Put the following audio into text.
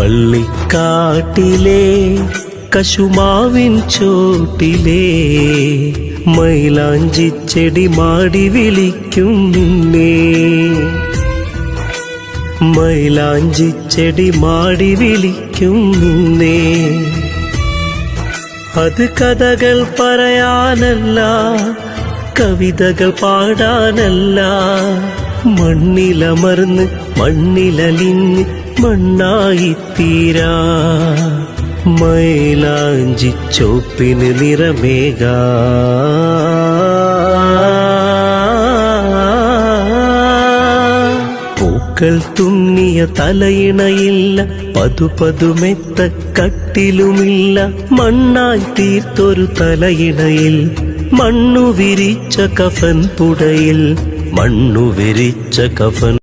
പള്ളിക്കാട്ടിലെ കശുമാവിൻ ചോട്ടിലെ മൈലാഞ്ചി ചെടി മാടി വിളിക്കും നിന്നെ. മൈലാഞ്ചിച്ചെടി മാടി വിളിക്കും നിന്നെ. അത് കഥകൾ പറയാനല്ല കവിതകൾ പാടാനല്ല. മണ്ണിലമർന്ന് മണ്ണിലലിഞ്ഞ് മണ്ണായിത്തീരാ മൈലാഞ്ചി ചോപ്പിന് നിറമേകാ. പൂക്കൾ തുന്നിയ തലയിണയില്ല പതുപതുമെത്ത കട്ടിലുമില്ല. മണ്ണായി തീർത്തൊരു തലയിണയിൽ മണ്ണു വിരിച്ച കഫൻ പുടയിൽ. മണ്ണു വിരിച്ച കഫൻ